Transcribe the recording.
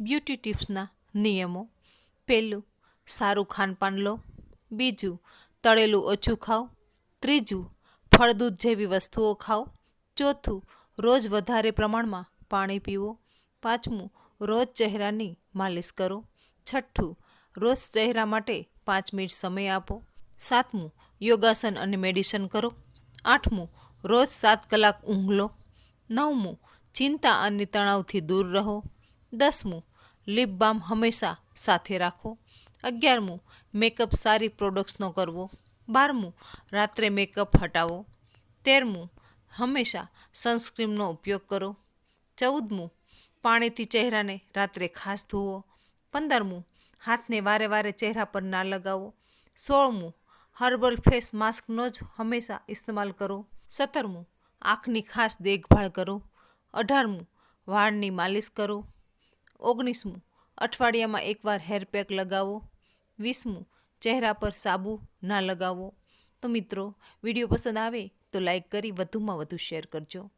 Beauty ટિપ્સના નિયમો. પહેલું, સારું ખાનપાન લો. બીજું, તળેલું ઓછું ખાઓ. ત્રીજું, ફળદૂધ જેવી વસ્તુઓ ખાઓ. ચોથું, રોજ વધારે પ્રમાણમાં પાણી પીવો. પાંચમું, રોજ ચહેરાની માલિશ કરો. છઠ્ઠું, રોજ ચહેરા માટે પાંચ મિનિટ સમય આપો. સાતમું, યોગાસન અને મેડિસન કરો. આઠમું, રોજ સાત કલાક ઊંઘ લો. નવમું, ચિંતા અને તણાવથી દૂર રહો. દસમું લિપ બામ હંમેશા સાથે રાખો. અગિયારમું મેકઅપ સારી પ્રોડક્ટ્સનો કરવો. બારમું, રાત્રે મેકઅપ હટાવો. તેરમું, હંમેશા સનસ્ક્રીમનો ઉપયોગ કરો. ચૌદમું, પાણીથી ચહેરાને રાત્રે ખાસ ધોવો. પંદરમું, હાથને વારે વારે ચહેરા પર ના લગાવો. સોળમું હર્બલ ફેસ માસ્કનો જ હંમેશા ઇસ્તેમાલ કરો. સત્તરમું, આંખની ખાસ દેખભાળ કરો. અઢારમું, વાળની માલિશ કરો. ઓગણીસમું. અઠવાડિયામાં એકવાર હેર પેક લગાવો. વીસમું, ચહેરા પર સાબુ ના લગાવો. તો મિત્રો, વીડિયો પસંદ આવે તો લાઈક કરી વધુમાં વધુ શેર કરજો.